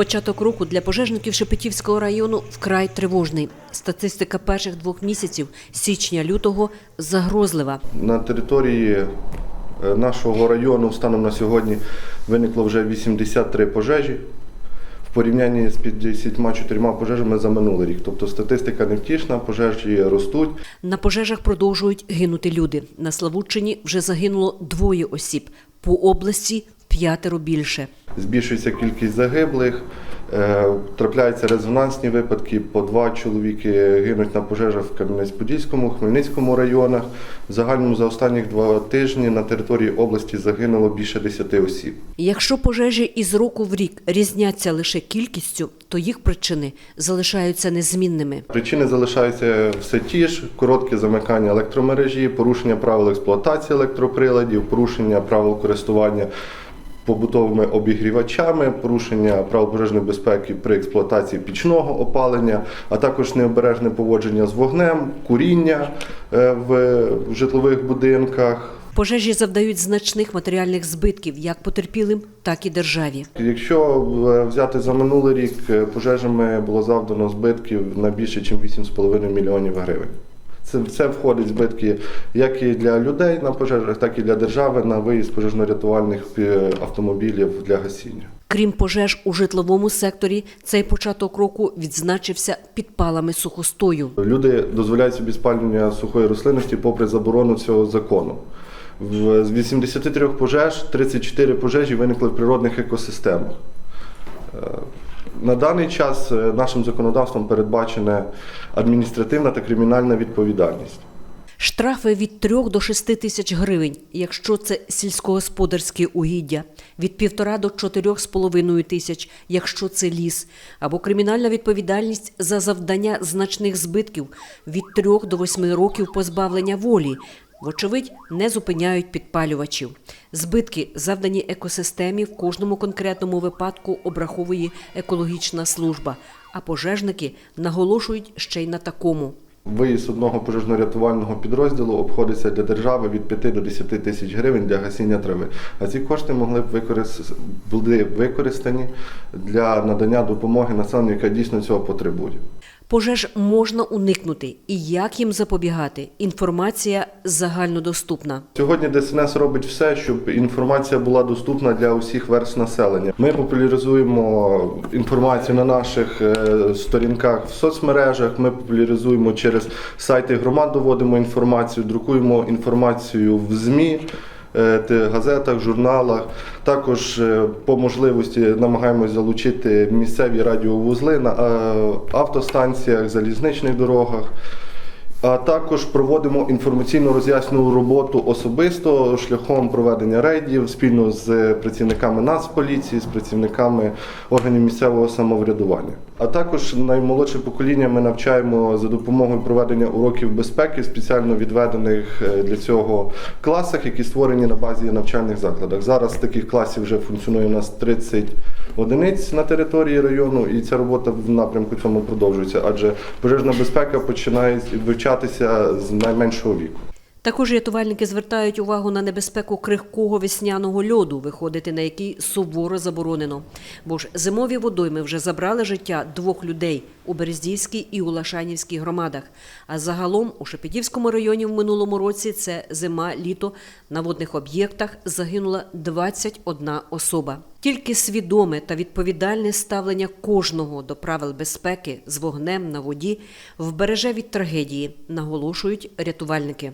Початок року для пожежників Шепетівського району вкрай тривожний. Статистика перших двох місяців січня-лютого загрозлива. На території е, нашого району станом на сьогодні виникло вже 83 пожежі в порівнянні з 54 пожежами за минулий рік. Тобто статистика невтішна, пожежі ростуть. На пожежах продовжують гинути люди. На Славутчині вже загинуло двоє осіб. По області п'ятеро більше. Збільшується кількість загиблих, е, трапляються резонансні випадки. По два чоловіки гинуть на пожежах в Кам'янець-Подільському, Хмельницькому районах. В загальному за останні два тижні на території області загинуло більше 10 осіб. Якщо пожежі із року в рік різняться лише кількістю, то їх причини залишаються незмінними. Причини залишаються все ті ж: коротке замикання електромережі, порушення правил експлуатації електроприладів, порушення правил користування побутовими обігрівачами, порушення правил пожежної безпеки при експлуатації пічного опалення, а також необережне поводження з вогнем, куріння е, в житлових будинках. Пожежі завдають значних матеріальних збитків як потерпілим, так і державі. Якщо е, взяти за минулий рік, е, пожежами було завдано збитків на більше, ніж 8,5 мільйонів гривень. Це входить збитки як і для людей на пожежах, так і для держави на виїзд пожежно-рятувальних е, автомобілів для гасіння. Крім пожеж у житловому секторі, цей початок року відзначився підпалами сухостою. Люди дозволяють собі спалювання сухої рослинності попри заборону цього закону. В- З 83 пожеж 34 пожежі виникли в природних екосистемах. На даний час е, нашим законодавством передбачена адміністративна та кримінальна відповідальність. Штрафи від 3 до 6 тисяч гривень, якщо це сільськогосподарське угіддя, від 1,5 до 4,5 тисяч, якщо це ліс, або кримінальна відповідальність за завдання значних збитків від 3 до 8 років позбавлення волі. Вочевидь, не зупиняють підпалювачів. Збитки, завдані екосистемі, в кожному конкретному випадку обраховує екологічна служба, а пожежники наголошують ще й на такому. Виїзд одного пожежно-рятувального підрозділу обходиться для держави від 5 до 10 тисяч гривень для гасіння трави. А ці кошти могли б використ... були використані для надання допомоги населенню, яке дійсно цього потребує. Пожеж можна уникнути, і як їм запобігати. Інформація загальнодоступна. Сьогодні ДСНС робить все, щоб інформація була доступна для усіх верств населення. Ми популяризуємо інформацію на наших е, сторінках в соцмережах. Ми популяризуємо через сайти громад, доводимо інформацію, друкуємо інформацію в ЗМІ. Е, газетах, журналах. Також е, по можливості намагаємось залучити місцеві радіовузли на е, автостанціях, залізничних дорогах. А також проводимо інформаційно роз'яснювальну роботу особисто шляхом проведення рейдів спільно з працівниками Нацполіції, з працівниками органів місцевого самоврядування. А також наймолодше покоління ми навчаємо за допомогою проведення уроків безпеки спеціально відведених е, для цього класах, які створені на базі навчальних закладах. Зараз таких класів вже функціонує у нас 30 одиниць на території району, і ця робота в напрямку цьому продовжується, адже пожежна безпека починає вивчатися з найменшого віку. Також рятувальники звертають увагу на небезпеку крихкого весняного льоду, виходити на який суворо заборонено. Бо ж зимові водойми вже забрали життя двох людей у Берездійській і у Лашанівській громадах. А загалом у Шепетівському районі в минулому році це зима-літо на водних об'єктах загинула 21 особа. Тільки свідоме та відповідальне ставлення кожного до правил безпеки з вогнем на воді вбереже від трагедії, наголошують рятувальники.